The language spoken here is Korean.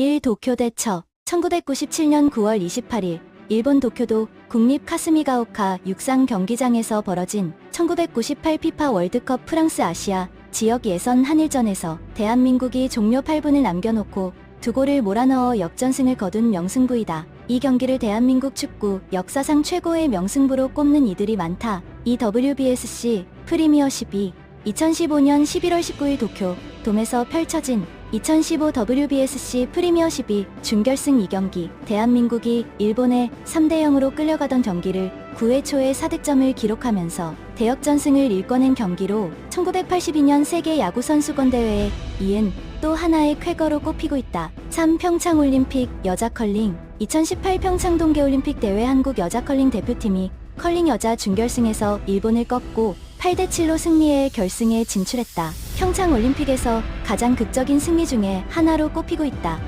1. 도쿄 대첩 1997년 9월 28일 일본 도쿄도 국립 카스미가오카 육상 경기장에서 벌어진 1998 피파 월드컵 프랑스 아시아 지역 예선 한일전에서 대한민국이 종료 8분을 남겨놓고 두 골을 몰아넣어 역전승을 거둔 명승부이다. 이 경기를 대한민국 축구 역사상 최고의 명승부로 꼽는 이들이 많다. 이 WBSC 프리미어십이 2015년 11월 19일 도쿄 돔에서 펼쳐진 2015 WBSC 프리미어십이 준결승 2경기 대한민국이 일본에 3대 0으로 끌려가던 경기를 9회 초에 4득점을 기록하면서 대역전승을 일궈낸 경기로 1982년 세계 야구 선수권 대회에 이은 또 하나의 쾌거로 꼽히고 있다. 3. 평창올림픽 여자 컬링 2018 평창 동계올림픽 대회 한국 여자 컬링 대표팀이 컬링 여자 준결승에서 일본을 꺾고 8대 7로 승리해 결승에 진출했다. 평창 올림픽에서 가장 극적인 승리 중에 하나로 꼽히고 있다.